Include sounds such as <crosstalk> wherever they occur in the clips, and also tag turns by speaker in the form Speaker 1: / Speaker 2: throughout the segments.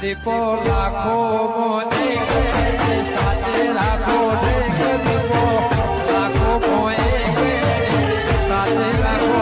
Speaker 1: દીપો લાખો મોને સાથે રાખો દીપો. લાખો મોએ સાથે રાખો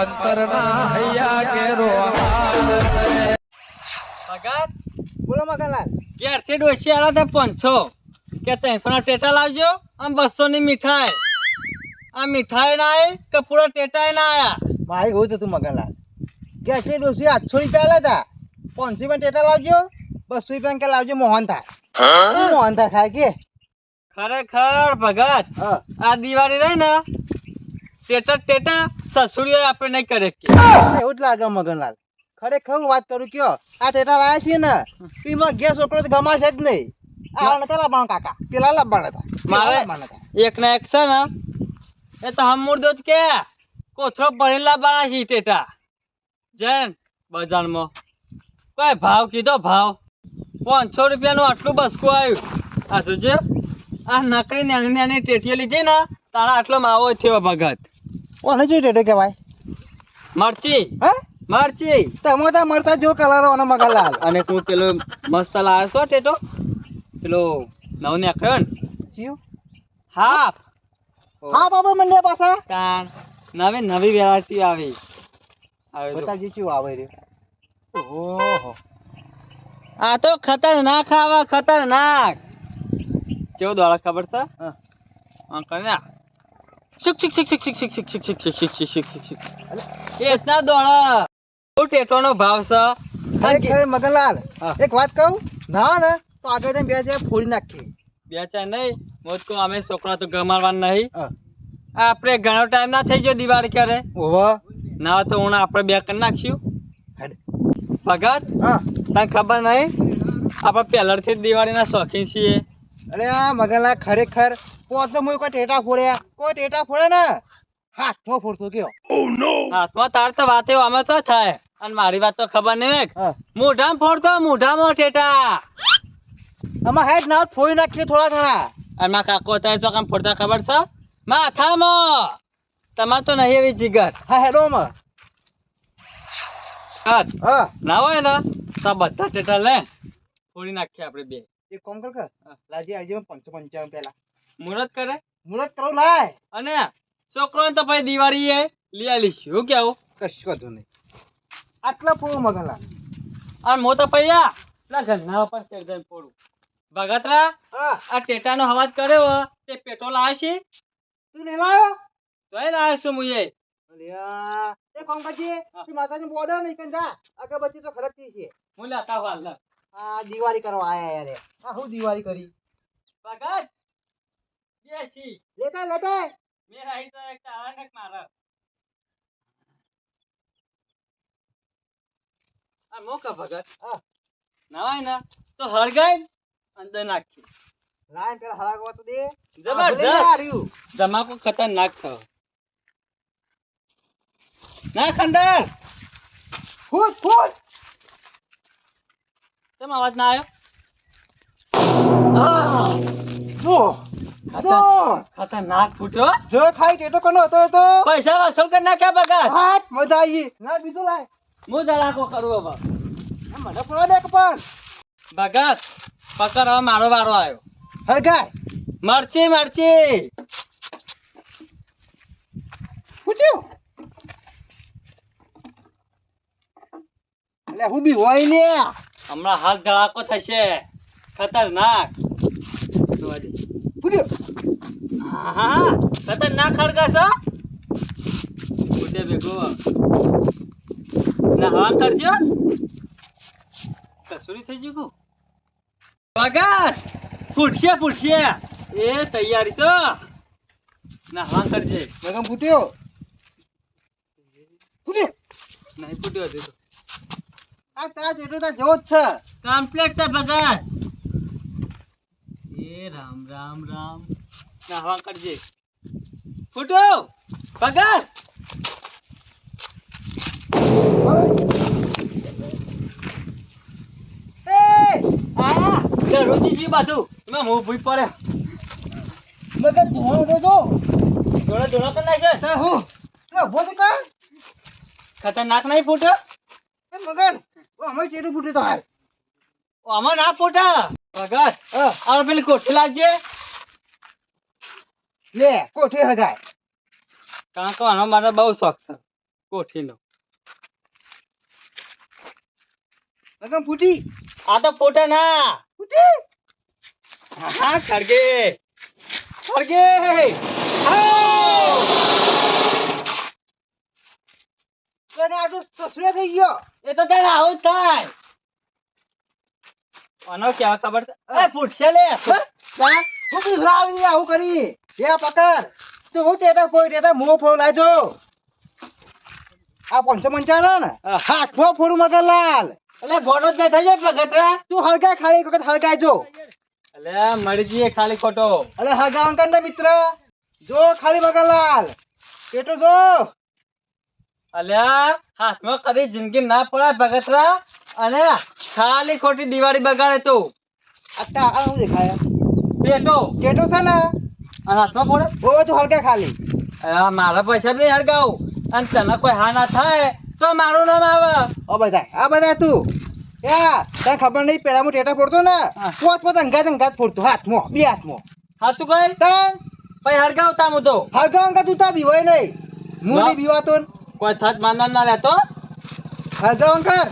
Speaker 1: અંતરના હૈયા કેરો
Speaker 2: ભગત
Speaker 3: બોલો મગનલાલ.
Speaker 2: ક્યારથી ડોસી આલા તે પાંચસો. કે ત્રણસો ના ટેટા લાવજો? આમ બસો ની મીઠાઈ. આ મીઠાઈ ના આવી કે પૂરા ટેટાઈ ના આયા?
Speaker 3: મારે એવું તું મગનલાલ. કે આટલી ડોસી આઠસો રૂપિયા આલ્યા હતા? પાંચસો રૂપિયા ટેટા લાવજો બસો રૂપિયા કે લાવજો મોહન થાય મોહન થાય ખાય કે?
Speaker 2: ખરેખર ભગત આ દિવાળી રહી ને ટેટા ટેટા સસુડીઓ આપણે નહીં કરે કે.
Speaker 3: એવું જ લાગે મગનલાલ. ખરેખર હું વાત કરું કયો આ ટેટા લાયા છીએ ને એમાં ગેસ છોકરો તો ગમાડશે જ નહીં. આ નતા લાવવાનો કાકા પેલા લાવવાના હતા.
Speaker 2: મારે એક ના એક છે ને એ તો હમ મુર્દો કે. કોથરો ભરીને બાળા છે ટેટા. જૈન બજારમાં. કોઈ ભાવ કીધો ભાવ? પાંચસો રૂપિયાનું આટલું બસકું આવ્યું. આ જોજે આ નકરી નાની નાની ટેટીઓ લીધી ને તારા આટલો માવો થયો ભગત.
Speaker 3: ઓને જોઈ ટેટો કહેવાય.
Speaker 2: મરચી?
Speaker 3: હે?
Speaker 2: મરચી?
Speaker 3: તમે તો મળતા જો કલર અને મગનલાલ
Speaker 2: અને તું પેલો મસ્ત લાવ્યો છો ટેટો? પેલો નવ ને
Speaker 3: જીવ?
Speaker 2: હાફ.
Speaker 3: હા? બાબા મને પાછા.
Speaker 2: કાણ નવી નવી વેરાયટી આવી. આવે જો.
Speaker 3: બતાવજો આવે રહ્યું. ઓહો
Speaker 2: આ તો ખતરનાક આવા ખતરનાક કેવો દોડા ખબર છે
Speaker 3: હા.
Speaker 2: હા શિક શિક શિક શિક શિક શિક શિક શિક શિક શિક શિક શિક શિક શિક એ એટલા દોડા શું ટેટોનો ભાવ છે
Speaker 3: મગનલાલ એક વાત કહું ના ને તો આગળ જઈને બે ચાર ફોડી નાખીએ
Speaker 2: બે ચાર નહીં મોજ કો અમે છોકરા તો ગમાડવા નહીં આપણે ઘણો ટાઈમ ના થઈ ગયો દિવાળી ક્યારે ના તો હું આપણે બે કરી નાખશું. ભગત? તને ખબર નહીં? આપણે પહેલાથી જ દિવાળીના શોખીન છીએ.
Speaker 3: અરે આ મગનલા ખરેખર પોત તો કોઈ ટેટા ફોડ્યા કોઈ ટેટા ફોડે ને? હાથમાં ફોડતો કયો
Speaker 2: હાથમાં તાર તો વાતે આમાં તો થાય. અને મારી વાત તો ખબર નહીં મોઢામાં ફોડતો મોઢામાં ટેટા.
Speaker 3: આમાં હેડ ના ફોડી નાખીએ થોડા ઘણા.
Speaker 2: અને મારા કાકો થાય તો કામ ફોડતા ખબર છે? માથામાં. તમારે તો નહીં એવી જીગર.
Speaker 3: હા હેડો માં
Speaker 2: હાથ.
Speaker 3: હા.
Speaker 2: ના હોય બધા ટેટા લે ફોડી નાખીએ આપણે બે.
Speaker 3: એક કામ કર કે
Speaker 2: આજે
Speaker 3: લાજી પંચો પંચાવન પેલા.
Speaker 2: મુહૂર્ત કરે?
Speaker 3: મુરત કરો લાય.
Speaker 2: અને છોકરો તો ભાઈ દિવાળી એ લઈ આવીશ શું કેવું?
Speaker 3: કશું વાંધો નહીં. આટલા ફોડું મગનલાલ.
Speaker 2: અને તો પૈયા પેલા ઘરના પર શેર પોડું ભગતરા આ ટેટાનો અવાજ કર્યો તે પેટ્રોલ આવે છે?
Speaker 3: તું નહીં લાયો?
Speaker 2: જોઈ રહ્યો છું
Speaker 3: અલ્યા. એ
Speaker 2: હા.
Speaker 3: તું માતાજી બોર્ડર નહીં કન જા. અગરબત્તી તો ખરજ થઈ છે.
Speaker 2: હું લેતા હાલ
Speaker 3: આ દિવાળી કરવા આયા યાર. આ હું દિવાળી કરી.
Speaker 2: ભગત બેસી.
Speaker 3: લેતા લેતા.
Speaker 2: મેં રહી તો એક તારા ને એક મારા. આ મોકા ભગત.
Speaker 3: હા.
Speaker 2: નવાય ને તો હળગાઈ અંદર નાખી.
Speaker 3: લાઈન પેલા હરાગવા તો દે. રહ્યું.
Speaker 2: તમાકુ ખતરનાક થયો. ના ખંડર.
Speaker 3: ફૂટ ફૂટ
Speaker 2: કેમ અવાજ ના આવ્યો? ખતરનાક ફૂટ્યો?
Speaker 3: જો થાય ટેટો કોનો હતો તો?
Speaker 2: પૈસા વસૂલ કરી નાખ્યા ભગત
Speaker 3: હાથ મજા આવી ના બીજું લાય.
Speaker 2: હું ધડાકો કરવો
Speaker 3: આ મને પડવા દે કપાલ
Speaker 2: ભગત પકડ હવે મારો વારો આવ્યો.
Speaker 3: હળગાય
Speaker 2: મરચી મરચી.
Speaker 3: ફૂટ્યું. એટલે હું બી હોય ને.
Speaker 2: હમણાં હાથ ધડાકો થશે. ખતરનાક. જોવા દે.
Speaker 3: ફૂટ્યું.
Speaker 2: હા હા ખતરનાક ખડકાશો ફૂટે ભેગો. ના હવા કરજો. સસુરી થઈ ગયું કું? ભગત ફૂટશે ફૂટશે. એ તૈયારી છો ના હવા કરજે.
Speaker 3: મગમ ફૂટ્યો ફૂટ્યો?
Speaker 2: નહીં ફૂટ્યો હજુ તો.
Speaker 3: આ તાર ટેટો તાર જેવો જ છે.
Speaker 2: કમ્પ્લેટ છે ભગત. એ રામ રામ રામ. ના કરજે. ફૂટો ભગત.
Speaker 3: એ!
Speaker 2: આ બાજુ. હું ભૂઈ પડે.
Speaker 3: મગન ધોણ ઉડે જો
Speaker 2: ધોળા ધોળા કરી નાખે
Speaker 3: તા હું? લે છે કા?
Speaker 2: ખતરનાક નહીં
Speaker 3: મગન ઓ, અમે ચેટલું ફૂટ્યું તો હાલ?
Speaker 2: આમાં ના પોટા ભગત
Speaker 3: હા,
Speaker 2: પેલી કોઠી લાગજે
Speaker 3: લે કોઠી હરગાય
Speaker 2: કારણ કે આનો મારે બહુ શોખ છે કોઠીનો.
Speaker 3: લગન ફૂટી.
Speaker 2: આ તો ફોટા ના.
Speaker 3: ફૂટી?
Speaker 2: હા ખડગે ખડગે!
Speaker 3: તને આ તો સસરો થઈ ગયો.
Speaker 2: એ તો તારે આવું થાય. આનો ક્યાં ખબર છે? એ ફૂટશે લે.
Speaker 3: હા?
Speaker 2: હું?
Speaker 3: બિસરાવી આવું કરી. એ પકડ. તો હું ટેટા ફોઈ ટેટા મો ફોડ લાજો આ પંચો પંચાનો ને. હાથમાં ફોડું મગરલાલ
Speaker 2: એટલે ભોનો જ નહીં થઈ જાય ભગતરા?
Speaker 3: તું હળગાય ખાલી એક વખત હળગાયજો
Speaker 2: એટલે મળી જઈએ ખાલી ખોટો.
Speaker 3: અલે હળગાવ ને મિત્ર? જો ખાલી મગરલાલ પેટો જો.
Speaker 2: અલ્યા હાથમાં કદી જિંદગી ના પડાય ભગતરા. અને ખાલી ખોટી દિવાળી બગાડે તું.
Speaker 3: આ શું દેખાય?
Speaker 2: ટેટો.
Speaker 3: પેટો છે ને?
Speaker 2: અને હાથમાં પડે
Speaker 3: તું હળગાય ખાલી.
Speaker 2: મારા પૈસા નહીં હળગાવું. અને તને કોઈ હા ના થાય તો મારું નામ આવે.
Speaker 3: ઓ બધા આ બધા તું. યા તને ખબર નહીં પેલા હું ટેટા ફોડતો ને?
Speaker 2: હા.
Speaker 3: પોત પોત અંગાત અંગાત ફોડતો હાથમાં બે હાથમાં.
Speaker 2: સાચું કઈ
Speaker 3: તન?
Speaker 2: પછી હળગાવતા હું તો.
Speaker 3: હળગાવન કર તું તા બીવાય નહીં. હું. નહીં બીવાતો ને.
Speaker 2: કોઈ થત માનનાર ના રહેતો
Speaker 3: હળગાવન કર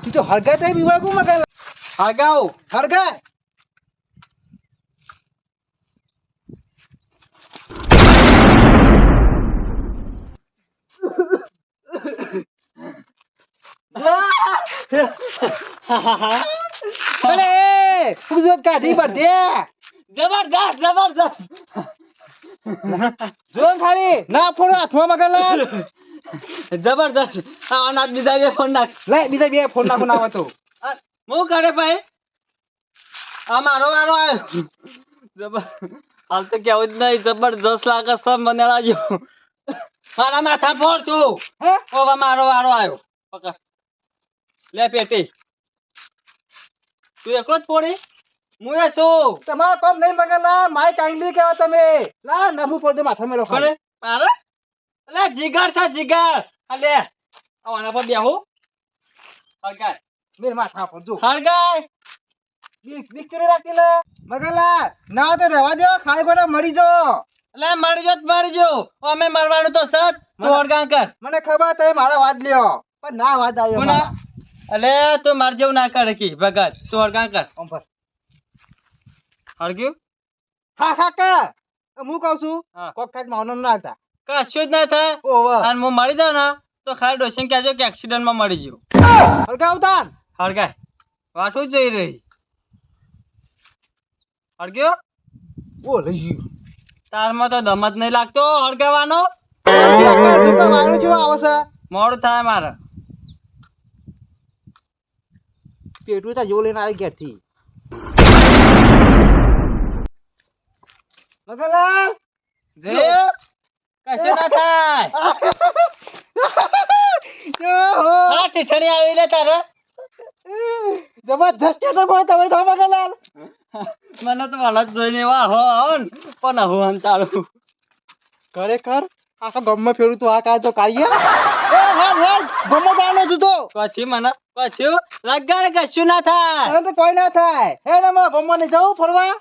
Speaker 3: તું તો હળગાય તો બીવાય કોણ મગર
Speaker 2: હળગાવ
Speaker 3: હળગાય અરે એ ફૂગઝોત કાઢી પડે
Speaker 2: જબરદસ્ત જબરદસ્ત <laughs>
Speaker 3: જોન ખાલી ના ફોડો હાથમાં મગરલાલ
Speaker 2: જબરદસ્ત આ અનાજ બીજા બે ફોન નાખ.
Speaker 3: લે બીજા બે ફોન નાખો ના તો.
Speaker 2: આ, હું કરે ભાઈ? આ મારો વારો આવ્યો. જબર હાલ તો કેવું જ નહીં જબરદસ્ત લાગે સમ મને લાગ્યો. મારા માથા ફોડ તું. હવે મારો વારો આવ્યો. પકડ. લે પેટી. તું એકલો જ ફોડી? હું એ છું.
Speaker 3: તમારા કોમ નહીં મગરલાલ માય કાંગલી કહેવા તમે? લા નમુ પડે માથા મેલો ખાલી.
Speaker 2: મારે? અલે જીગર છે જીગર. અલે આના પર બેહું. હળગાય.
Speaker 3: મેર માથા પર જો.
Speaker 2: હળગાય.
Speaker 3: બીક બીક કરી રાખી લે. મગલા ના તો રહેવા દો ખાઈ ગોડા મરી જો.
Speaker 2: એટલે મરજો જ મરજો અમે મરવાનું તો સચ તું હળગાં કર.
Speaker 3: મને ખબર તમે મારા વાત લ્યો. પણ ના વાત આવ્યો?
Speaker 2: અલે તું માર જેવું ના કરે કી ભગત તું હળગાં કર.
Speaker 3: ઓમ પર.
Speaker 2: હળગ્યું
Speaker 3: હા કાકા હું કહું છું કોક કાંઈક માવનો ના હતા.
Speaker 2: કશું જ ના થાય.
Speaker 3: ઓહો
Speaker 2: અને હું મરી જાઉં ને તો ખાલી ડોસીને કહેજો કે એક્સિડન્ટમાં મરી ગયો.
Speaker 3: હલગાવતાન
Speaker 2: હળગાય. વાઠું જ જોઈ રહી. હળગ્યો?
Speaker 3: ઓ લઈ ગયું.
Speaker 2: તારમાં તો દમ જ નહીં લાગતો હળગાવાનો. મોડું થાય મારે.
Speaker 3: પેટું તો જો લઈને આવી ઘેરથી મગરલાલ
Speaker 2: જે કશું ના થાય. <laughs> હા ઠીઠણી આવી લે તારે.
Speaker 3: જબરજસ્ત ટેટો પડે તમે તો મગરલાલ
Speaker 2: મને તો જ જોઈને એવા હો આવો ને. પણ હું આમ ચાલુ
Speaker 3: ખરેખર? આખા ગામમાં ફેરું તું આ કાય તો કાઢીએ એ હેડ હેડ ગમો દાનો જુદો.
Speaker 2: પછી મને પછી લગાડ કશું ના થાય.
Speaker 3: તો કોઈ ના થાય. હે ને મારા ને જવું ફરવા?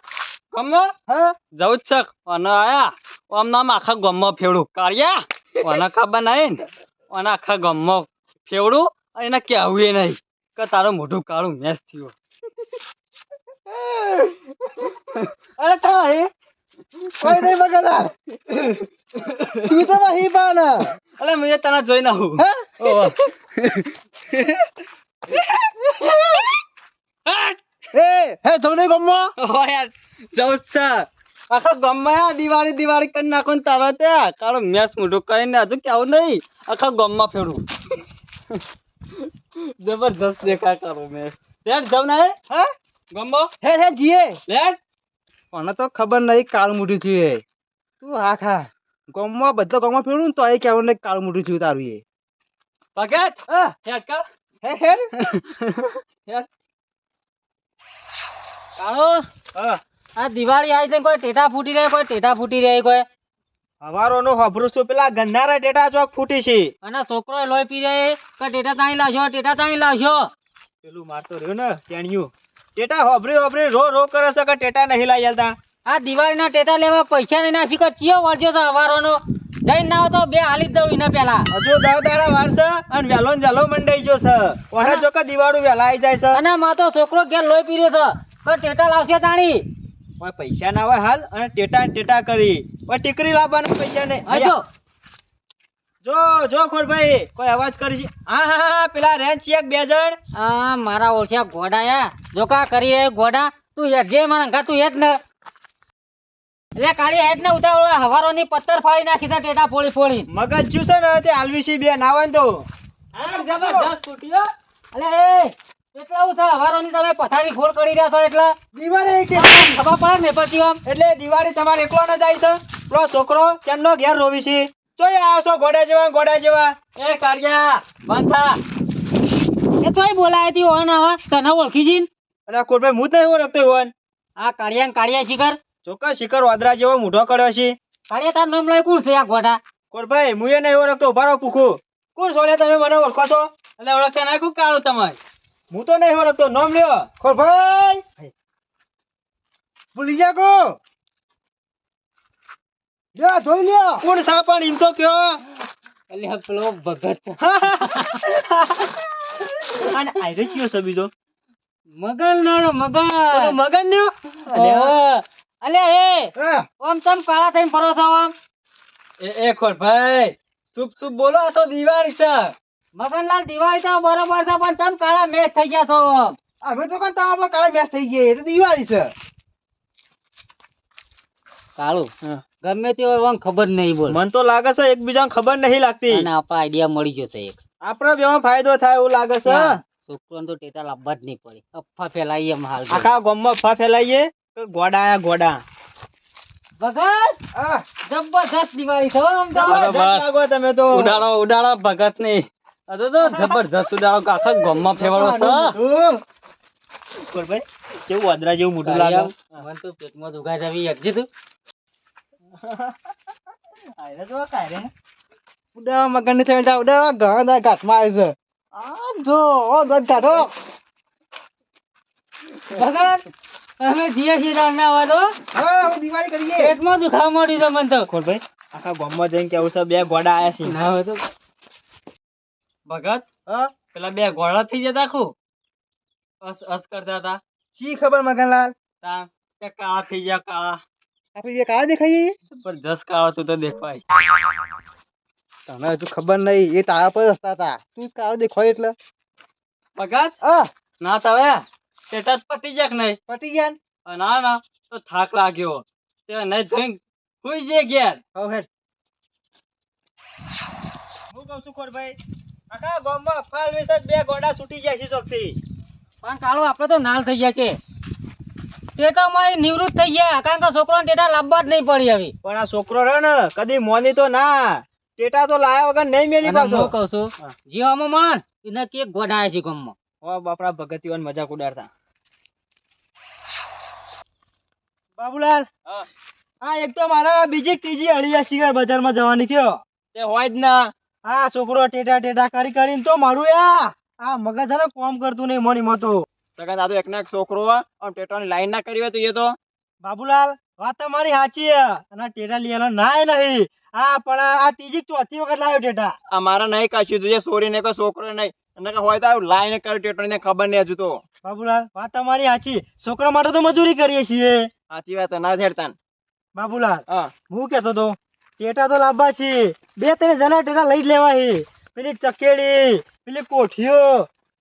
Speaker 2: ગમો
Speaker 3: હા?
Speaker 2: જવું જ છે અને આયા આમ નામ આખા ગામમાં ફેવડું. કાળિયા ઓને ખબર નહીં ને? અને આખા ગામમાં ફેવડું અને એને કહેવું એ નહીં કે તારું મોઢું કાળું મેસ થયું. અરે થાય
Speaker 3: કોઈ નહીં બગડા તું તો વહી પાન
Speaker 2: અરે મેં તને જોઈ ના હું?
Speaker 3: હે. એ હે જવને ગામમાં
Speaker 2: ઓહો યાર. જવું છે. આખા ગામમાં દિવાળી દિવાળી કરી નાખો ને તારા ત્યાં કાળો મેસ મોઢું કરીને હજુ કેવું નહીં. આખા ગામમાં ફેરવું. જબરજસ્ત દેખા કરો મેસ. લેટ જવ ને
Speaker 3: હે?
Speaker 2: ગમો?
Speaker 3: હે હે જીએ.
Speaker 2: લેટ
Speaker 3: મને તો ખબર નહીં કાળ મોઢું થયું તું હા ખા ગામમાં બધો ગામમાં ફેરું ને તો એ કેવું નહીં કાળ મોઢું થયું તારું એ.
Speaker 2: પગત
Speaker 3: હા.
Speaker 2: હેડ કા?
Speaker 3: હે હે
Speaker 2: હેડ.
Speaker 4: કાળો?
Speaker 2: હા.
Speaker 4: આ દિવાળી આવી કોઈ ટેટા ફૂટી રહે કોઈ ટેટા ફૂટી રહે કોઈ.
Speaker 2: હવારોનો હભરું છું પેલા ગંધારા ટેટા ચોક ફૂટી છે.
Speaker 5: અને છોકરો લોહી પી રહ્યા કે ટેટા તાણી લાવશો ટેટા તાણી લાવશો
Speaker 2: પેલું મારતો રહ્યો ને ટેણિયું ટેટા હોભરી હોભરી રો રો કરે છે કે ટેટા નહીં લઈ જતા
Speaker 5: આ દિવાળીના ટેટા લેવા પૈસા નહીં નાસી શીખર ચિયો વળજો છે હવારોનો. જઈને ના તો બે હાલી દઉં એને પેલા.
Speaker 2: હજુ દસ તારા વાર અને વહેલો ને જલો મંડાઈ ગયો છે. ઓના ચોકા દિવાળું વહેલા આવી જાય છે.
Speaker 5: અને માં તો છોકરો ઘેર લોહી પી રહ્યો છે. કે ટેટા લાવશે તાણી?
Speaker 2: ઓય પૈસા ના હોય હાલ અને ટેટા ને ટેટા કરી. ઓય ટીકરી લાવવાના પૈસા ને.
Speaker 5: હજો
Speaker 2: જો. જો ખોડભાઈ કોઈ અવાજ કરી છે? હા હા હા પેલા રેન્ચ છે બે જણ.
Speaker 5: હા મારા ઓળખ્યા ઘોડાયા જો કા કરી રહ્યો ઘોડા? તું યાર જે મારા ઘા તું હેડ ને. એટલે કાળી હેડ ને ઉતાવળ. હવારોની પથ્થર ફાડી નાખી તા ટેટા ફોડી ફોડી.
Speaker 2: મગજ જ્યું છે ને તે છે બે ના હોય તો.
Speaker 5: જબરદસ્ત તૂટ્યો અલે એ એટલા ઉછા હવારોની તમે પથારી ફોડ કરી રહ્યા છો એટલે?
Speaker 2: દિવાળી
Speaker 5: ખબર પડે ને પછી આમ.
Speaker 2: એટલે દિવાળી તમારે એકલો ન જાય છે? પેલો છોકરો કેમનો ઘેર રોવી છે? ચોય આવ્યો છો ઘોડા જેવા ઘોડા જેવા.
Speaker 5: એ કાળિયા બંધા એ તોય બોલાય તી ઓન આવા. તને ઓળખી જીન
Speaker 2: અને કોટભાઈ હું જ નહીં ઓળખતો હોય?
Speaker 5: આ કાળિયા ને કાળિયા શિખર?
Speaker 2: ચોક્કસ શિખર વાદરા જેવો મૂઢો કર્યો છે.
Speaker 5: કાળિયા તાર નામ લઈ કોણ છે આ ઘોડા
Speaker 2: કોટભાઈ હું એ નહીં ઓળખતો ઊભા રહો કોણ સોળે તમે મને ઓળખો છો?
Speaker 5: એટલે ઓળખ્યા નાખું કાળું તમારે?
Speaker 2: હું તો નહીં હોરતો નામ લ્યો. કોટભાઈ ભૂલી જા કો? લ્યો જોઈ લ્યો. કોણ સાપણ એમ તો કયો.
Speaker 5: એટલે પેલો ભગત. <laughs>
Speaker 2: અને આયરે કયો છે બીજો?
Speaker 5: મગન નો
Speaker 2: પેલો
Speaker 5: મગન
Speaker 2: મગન ન્યો?
Speaker 5: ઓહો. અલે એ ઓમ તમ કાળા થઈને ફરો છો ઓમ.
Speaker 2: એ એ ખોટભાઈ ચૂપ ચૂપ બોલો આ તો દિવાળી છે.
Speaker 5: મગનલાલ દિવાળી તો બરોબર છે પણ તમે કાળા મેચ થઈ ગયા છો.
Speaker 2: અમે તો કોણ તમારા કાળા મેચ થઈ ગયા એ તો દિવાળી છે.
Speaker 5: કાળું? ગમે તે હોય ખબર નહીં બોલ.
Speaker 2: મને તો લાગે છે એકબીજાને ખબર નહીં લાગતી.
Speaker 5: અને આપણા આઈડિયા મળી ગયો છે એક.
Speaker 2: આપણે બેમાં ફાયદો થાય એવું લાગે છે.
Speaker 5: છોકરોને તો ટેટા લાવવા જ નહીં પડે. અફા ફેલાઈએ એમ હાલ
Speaker 2: આખા ગામમાં અફા ફેલાઈએ કે ગોડા આયા ગોડા.
Speaker 5: ભગત!
Speaker 2: આ
Speaker 5: જબરજસ્ત દિવાળી છે તો.
Speaker 2: જબરજસ્ત લાગો તમે તો.
Speaker 5: ઉડાડો ઉડાડો ભગતની તો જબરજસ્ત ઉડાડો આખા ગામમાં ફેવડો છે.
Speaker 2: મોઢું. કેવું વાદરા જેવું મોઢું લાગે?
Speaker 5: મને તો પેટમાં દુખાય છે આવી હેડજે તું?
Speaker 2: આયરે જો કાયરે. ઉડાવા મગનની થઈને ઉડાવા ઘણા બધા ઘાટમાં આવે છે. આ જો ઓ ગધ ઘાટો
Speaker 5: ભગત અમે જીએ છીએ રાણના વાળો
Speaker 2: હા હવે દિવાળી કરીએ.
Speaker 5: પેટમાં દુખાવા માંડી છે મને તો.
Speaker 2: ખોટભાઈ આખા ગામમાં જઈને કેવું છે બે ગોડા આયા છે.
Speaker 5: ના હોય તો ભગત?
Speaker 2: હા?
Speaker 5: પેલા બે ઘોડા થઈ જતા ખુ? અસ અસ કરતા હતા.
Speaker 2: શી ખબર મગનલાલ?
Speaker 5: તા કાળા થઈ ગયા કાળા.
Speaker 2: આપણે બે કાળા દેખાઈએ
Speaker 5: જબરજસ્ત કાળા તું તો દેખાય.
Speaker 2: તને હજુ ખબર નહીં એ તારા પર હસતા હતા. તું કાળો દેખાય એટલે.
Speaker 5: ભગત?
Speaker 2: આ
Speaker 5: ના તવે પેટા પટી જાય કે નહીં
Speaker 2: પટી ગયા ના?
Speaker 5: ના તો થાક લાગ્યો. તે નહીં જોઈ સુઈ જઈએ ગયા
Speaker 2: હવે હું કહું છું ખોડભાઈ આખા ગામમાં ફાલ વિશે બે ગોડા છૂટી જાય છે ચોકથી.
Speaker 5: પણ કાળો આપણે તો નાલ થઈ ગયા કે. ટેટામાં નિવૃત્ત થઈ ગયા કારણ કે છોકરાને ટેટા લાવવા જ નહીં પડી આવી
Speaker 2: પણ આ છોકરો રહ્યો ને કદી મોની તો ના. ટેટા તો લાયા વગર નહીં મેલી પાછો.
Speaker 5: કહું છું જીવામાં માણસ એને કે ગોડાય છે ગામમાં.
Speaker 2: ઓ બાપડા ભગતીઓને મજાક ઉડાડતા. બાબુલાલ હા એક તો મારા બીજી ત્રીજી અળિયા શિકાર બજારમાં જવાની કયો. તે હોય જ ના. આ છોકરો ટેટા ટેટા કરી કરીને તો મારું યા આ. મગજ હે કોમ કરતું નહીં મોની મતો સગન આ તો એકના એક છોકરો આમ ટેટાની લાઈન ના કરી હોય તો એ તો. બાબુલાલ વાત તમારી સાચી છે અને ટેટા લેવાનો નાય નહીં. હા પણ આ ત્રીજી ચોથી વખત લાવ્યો ટેટા
Speaker 4: આ મારા નહીં કાચ્યું તું જે સોરી ને કોઈ છોકરો નહીં. અને હોય તો લાઈને કર્યું ટેટો ને ખબર નહીં હજુ તો.
Speaker 2: બાબુલાલ વાત તમારી સાચી. છોકરા માટે તો મજૂરી કરીએ છીએ.
Speaker 4: સાચી વાત ના છેડતા
Speaker 2: બાબુલાલ
Speaker 4: હા.
Speaker 2: હું કેતો તો? ટેટા તો લાંબા છે. બે ત્રણ જણા ટેટા લઈ જ લેવા છે. પેલી ચકેડી પેલી કોઠીઓ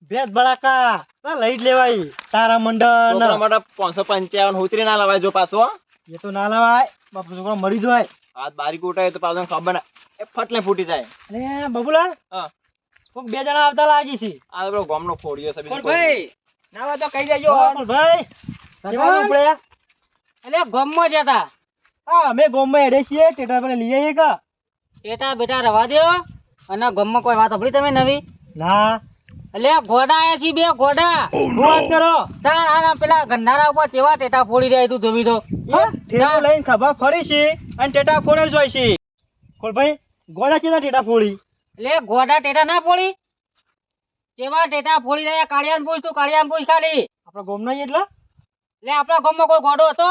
Speaker 2: ભેદ બળાકા ના લઈ જ લેવાય તારા મંડળ
Speaker 4: માટે પાંચસો પંચાવન ઉતરી ના લવાય જો પાછો
Speaker 2: એ તો ના લેવાય. બાપુ છોકરો મરી જાય.
Speaker 4: હાથ બારીક ઉઠાય તો પાછો ખબર ના એ ફટલે ફૂટી જાય.
Speaker 2: અને બબુલાલ.
Speaker 4: હા.
Speaker 2: કોક બે જણા આવતા લાગી છે.
Speaker 4: આ પેલો ગામનો ખોડિયો છે બીજું
Speaker 2: ભાઈ?
Speaker 4: નાવા તો કહી દેજો.
Speaker 2: ભાઈ? કેવા ઉપડ્યા?
Speaker 5: એટલે ગામમાં જતા
Speaker 2: હા અમે ગોમમાં હેડે છીએ ટેટા પર લઈ આવીએ કા.
Speaker 5: ટેટા બેટા રવા દો અને ગોમમાં કોઈ વાત સાંભળી તમે નવી?
Speaker 2: ના.
Speaker 5: એટલે ઘોડા આયા છે બે ઘોડા.
Speaker 2: શું વાત કરો.
Speaker 5: તાર આના પેલા ગંધારા ઉપર કેવા ટેટા ફોડી રહ્યા તું ધોબી તો?
Speaker 2: હા ઠેલો લઈને ખભા ફરી છે અને ટેટા ફોડે જ હોય છે.
Speaker 6: ખોલભાઈ ગોળા ચેના ટેટા ફોડી?
Speaker 5: એટલે ગોડા ટેટા ના ફોડી? કેવા ટેટા ફોડી રહ્યા? કાળિયાન પૂછ તું કાળિયાન પૂછ ખાલી.
Speaker 6: આપણા ગોમ નહીં એટલે?
Speaker 5: એટલે આપણા ગામમાં કોઈ ગોડો હતો?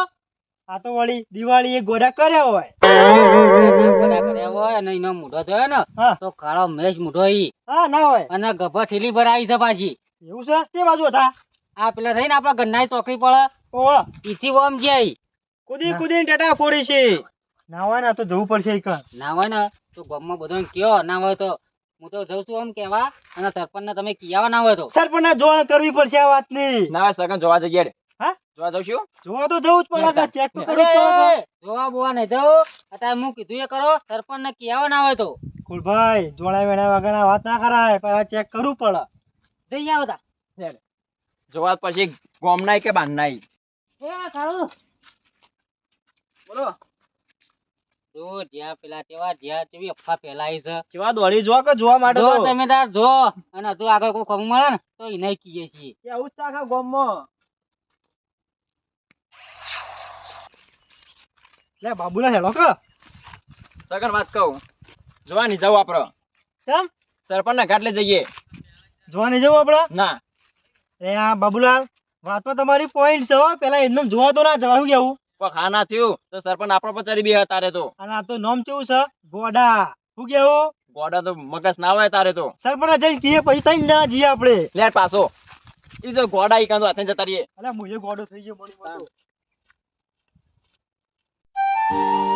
Speaker 6: આ તો વળી દિવાળી એ ગોડા કર્યા હોય.
Speaker 5: ગોડા કર્યા હોય અને એનો મૂઢો થયો ને તો કાળો મેશ મૂઢો ઈ.
Speaker 6: હા ના હોય.
Speaker 5: અને ગભા ઠેલી ભરાવી છે પાછી.
Speaker 6: એવું છે? તે બાજુ હતા?
Speaker 5: આ પેલા રહીને આપણા ઘરના ચોકડી પડે
Speaker 6: ઓહો.
Speaker 5: ઈથી ઓમ જાય
Speaker 6: કુદી કુદીને ટેટા ફોડી છે. ના ને તો જવું પડશે ઈ કણ.
Speaker 5: ના હોય ને તો ગામમાં બધો કયો ના હોય તો. હું તો જઉં છું આમ કેવા અને સરપંચ ને તમે કિયાવા ના હોય તો.
Speaker 6: સરપંચને જોવા કરવી પડશે આ વાતની.
Speaker 4: ના સગન જોવા.
Speaker 6: હા?
Speaker 4: જોવા જઉં છું?
Speaker 6: જોવા તો જવું જ પડે ચેક તો કરવું પડે
Speaker 5: જોવા બોવા નહીં જવું અત્યારે હું કીધું એ કરો સરપંચ ને કહેવા ના હોય તો.
Speaker 6: કુલભાઈ જોણા વેણા વગર વાત ના કરાય પણ ચેક કરવું પડે.
Speaker 5: જઈ આવો તા.
Speaker 4: જોવા પછી ગોમ નાય કે બાંધનાય
Speaker 5: એ કાળુ
Speaker 4: બોલો.
Speaker 5: જો જ્યાં પેલા તેવા જ્યાં તેવી અફવા ફેલાઈ છે.
Speaker 6: જેવા દોડી જોવા કે જોવા માટે
Speaker 5: જો તમે તાર જો અને હજુ આગળ કોઈ ખબર મળે ને તો એને કીએ છીએ.
Speaker 6: કે આવું જ ગોમ આખા ગામમાં. લે બાબુલા હેલો કે
Speaker 4: સગન વાત કહું. જોવાની જાઉં આપણે આપડે.
Speaker 6: કેમ?
Speaker 4: સરપંચ ના ઘાટ લઈ જઈએ.
Speaker 6: જોવાની જવું આપડે?
Speaker 4: ના.
Speaker 6: એ આ બાબુલાલ વાતમાં તમારી પોઈન્ટ છે પેલા એમને જોવા તો ના જવાનું કેવું?
Speaker 4: પણ હા ના થયું તો સરપંચ આપણો પર ચડી બી તારે તો.
Speaker 6: અને આ તો નામ કેવું છે? ગોડા. શું કેવું?
Speaker 4: ગોડા તો મગજ ના હોય તારે તો.
Speaker 6: સરપંચ જઈને કીએ પછી થઈ ના જઈએ આપણે
Speaker 4: લે પાછો. એ જો ગોડા એ કાંદો હાથે જતા રહીએ.
Speaker 6: અલ્યા મુજે ગોડો થઈ ગયો મળી Thank you.